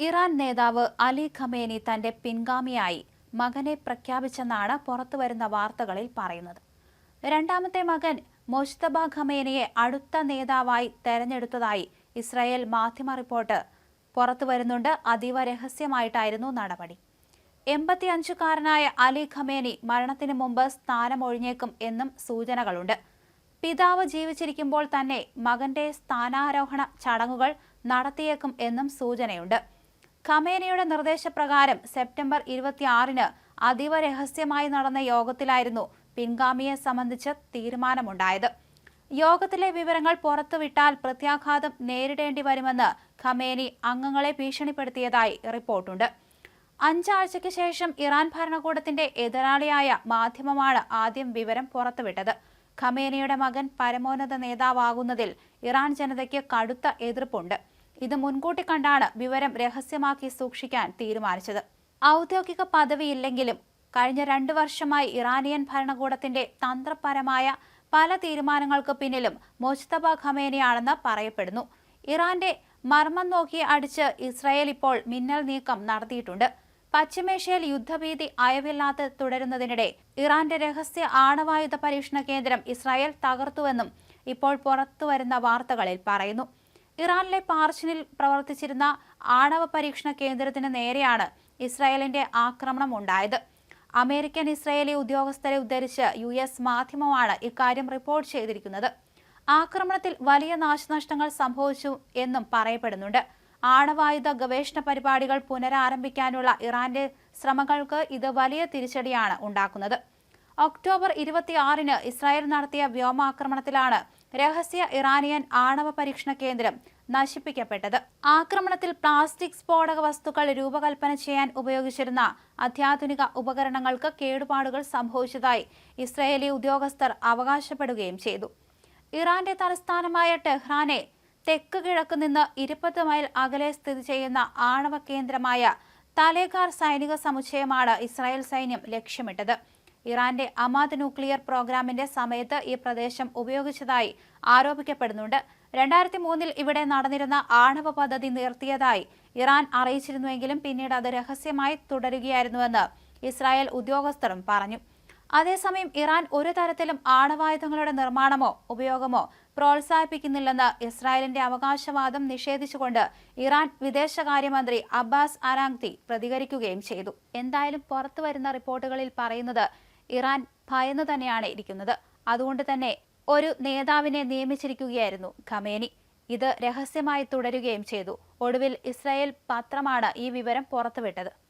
Iran നേതാവ് Ali Khamenei തന്റെ പിൻഗാമിയായി മകനെ പ്രഖ്യാപിച്ചെന്നാണ് പുറത്തുവരുന്ന വാർത്തകളിൽ പറയുന്നത്. രണ്ടാമത്തെ മകൻ മൊഷ്തബ ഖമേനിയെ അടുത്ത നേതാവായി തെരഞ്ഞെടുത്തതായി ഇസ്രായേൽ മാധ്യമ റിപ്പോർട്ട് പുറത്തുവരുന്നുണ്ട്. അതീവ രഹസ്യമായിട്ടായിരുന്നു നടപടി. എൺപത്തിയഞ്ചുകാരനായ അലി ഖമേനി മരണത്തിന് മുമ്പ് സ്ഥാനമൊഴിഞ്ഞേക്കും എന്നും സൂചനകളുണ്ട്. പിതാവ് ജീവിച്ചിരിക്കുമ്പോൾ തന്നെ മകന്റെ സ്ഥാനാരോഹണ ചടങ്ങുകൾ നടത്തിയേക്കും എന്നും സൂചനയുണ്ട്. ഖമേനിയുടെ നിർദ്ദേശപ്രകാരം സെപ്റ്റംബർ ഇരുപത്തിയാറിന് അതീവ രഹസ്യമായി നടന്ന യോഗത്തിലായിരുന്നു പിൻഗാമിയെ സംബന്ധിച്ച് തീരുമാനമുണ്ടായത്. യോഗത്തിലെ വിവരങ്ങൾ പുറത്തുവിട്ടാൽ പ്രത്യാഘാതം നേരിടേണ്ടി വരുമെന്ന് ഖമേനി അംഗങ്ങളെ ഭീഷണിപ്പെടുത്തിയതായി റിപ്പോർട്ടുണ്ട്. അഞ്ചാഴ്ചയ്ക്ക് ശേഷം ഇറാൻ ഭരണകൂടത്തിന്റെ എതിരാളിയായ മാധ്യമമാണ് ആദ്യം വിവരം പുറത്തുവിട്ടത്. ഖമേനിയുടെ മകൻ പരമോന്നത നേതാവാകുന്നതിൽ ഇറാൻ ജനതയ്ക്ക് കടുത്ത എതിർപ്പുണ്ട്. ഇത് മുൻകൂട്ടി കണ്ടാണ് വിവരം രഹസ്യമാക്കി സൂക്ഷിക്കാൻ തീരുമാനിച്ചത്. ഔദ്യോഗിക പദവിയില്ലെങ്കിലും കഴിഞ്ഞ രണ്ടു വർഷമായി ഇറാനിയൻ ഭരണകൂടത്തിന്റെ തന്ത്രപരമായ പല തീരുമാനങ്ങൾക്ക് പിന്നിലും മൊജ്തബ ഖമേനിയാണെന്ന് പറയപ്പെടുന്നു. ഇറാന്റെ മർമ്മം നോക്കി അടിച്ച് ഇസ്രായേൽ ഇപ്പോൾ മിന്നൽ നീക്കം നടത്തിയിട്ടുണ്ട്. പശ്ചിമേഷ്യയിൽ യുദ്ധഭീതി അയവില്ലാതെ തുടരുന്നതിനിടെ ഇറാന്റെ രഹസ്യ ആണവായുധ പരീക്ഷണ കേന്ദ്രം ഇസ്രായേൽ തകർത്തുവെന്നും ഇപ്പോൾ പുറത്തുവരുന്ന വാർത്തകളിൽ പറയുന്നു. ഇറാനിലെ പാർച്ചിനിൽ പ്രവർത്തിച്ചിരുന്ന ആണവ പരീക്ഷണ കേന്ദ്രത്തിന് നേരെയാണ് ഇസ്രായേലിന്റെ ആക്രമണം ഉണ്ടായത്. അമേരിക്കൻ ഇസ്രായേലി ഉദ്യോഗസ്ഥരെ ഉദ്ധരിച്ച് യു എസ് മാധ്യമമാണ് ഇക്കാര്യം റിപ്പോർട്ട് ചെയ്തിരിക്കുന്നത്. ആക്രമണത്തിൽ വലിയ നാശനഷ്ടങ്ങൾ സംഭവിച്ചു എന്നും പറയപ്പെടുന്നുണ്ട്. ആണവായുധ ഗവേഷണ പരിപാടികൾ പുനരാരംഭിക്കാനുള്ള ഇറാന്റെ ശ്രമങ്ങൾക്ക് ഇത് വലിയ തിരിച്ചടിയാണ് ഉണ്ടാക്കുന്നത്. ഒക്ടോബർ ഇരുപത്തിയാറിന് ഇസ്രായേൽ നടത്തിയ വ്യോമാക്രമണത്തിലാണ് രഹസ്യ ഇറാനിയൻ ആണവ പരീക്ഷണ കേന്ദ്രം നശിപ്പിക്കപ്പെട്ടത്. ആക്രമണത്തിൽ പ്ലാസ്റ്റിക് സ്ഫോടക വസ്തുക്കൾ രൂപകൽപ്പന ചെയ്യാൻ ഉപയോഗിച്ചിരുന്ന അത്യാധുനിക ഉപകരണങ്ങൾക്ക് കേടുപാടുകൾ സംഭവിച്ചതായി ഇസ്രയേലി ഉദ്യോഗസ്ഥർ അവകാശപ്പെടുകയും ചെയ്തു. ഇറാന്റെ തലസ്ഥാനമായ ടെഹ്റാനെ തെക്ക് കിഴക്ക് നിന്ന് ഇരുപത് മൈൽ അകലെ സ്ഥിതി ചെയ്യുന്ന ആണവ കേന്ദ്രമായ തലേഖാർ സൈനിക സമുച്ചയമാണ് ഇസ്രായേൽ സൈന്യം ലക്ഷ്യമിട്ടത്. ഇറാന്റെ അമാദ് ന്യൂക്ലിയർ പ്രോഗ്രാമിന്റെ സമയത്ത് ഈ പ്രദേശം ഉപയോഗിച്ചതായി ആരോപിക്കപ്പെടുന്നുണ്ട്. രണ്ടായിരത്തി മൂന്നിൽ ഇവിടെ നടന്നിരുന്ന ആണവ പദ്ധതി നിർത്തിയതായി ഇറാൻ അറിയിച്ചിരുന്നുവെങ്കിലും പിന്നീട് അത് രഹസ്യമായി തുടരുകയായിരുന്നുവെന്ന് ഇസ്രായേൽ ഉദ്യോഗസ്ഥരും പറഞ്ഞു. അതേസമയം ഇറാൻ ഒരു തരത്തിലും ആണവായുധങ്ങളുടെ നിർമ്മാണമോ ഉപയോഗമോ പ്രോത്സാഹിപ്പിക്കുന്നില്ലെന്ന് ഇസ്രായേലിന്റെ അവകാശവാദം നിഷേധിച്ചുകൊണ്ട് ഇറാൻ വിദേശകാര്യമന്ത്രി അബ്ബാസ് അരാങ്തി പ്രതികരിക്കുകയും ചെയ്തു. എന്തായാലും പുറത്തു വരുന്ന റിപ്പോർട്ടുകളിൽ പറയുന്നത് ഇറാൻ ഭയന്നു തന്നെയാണ് ഇരിക്കുന്നത്. അതുകൊണ്ട് തന്നെ ഒരു നേതാവിനെ നിയമിച്ചിരിക്കുകയായിരുന്നു ഖമേനി. ഇത് രഹസ്യമായി തുടരുകയും ചെയ്തു. ഒടുവിൽ ഇസ്രായേൽ പത്രമാണ് ഈ വിവരം പുറത്തുവിട്ടത്.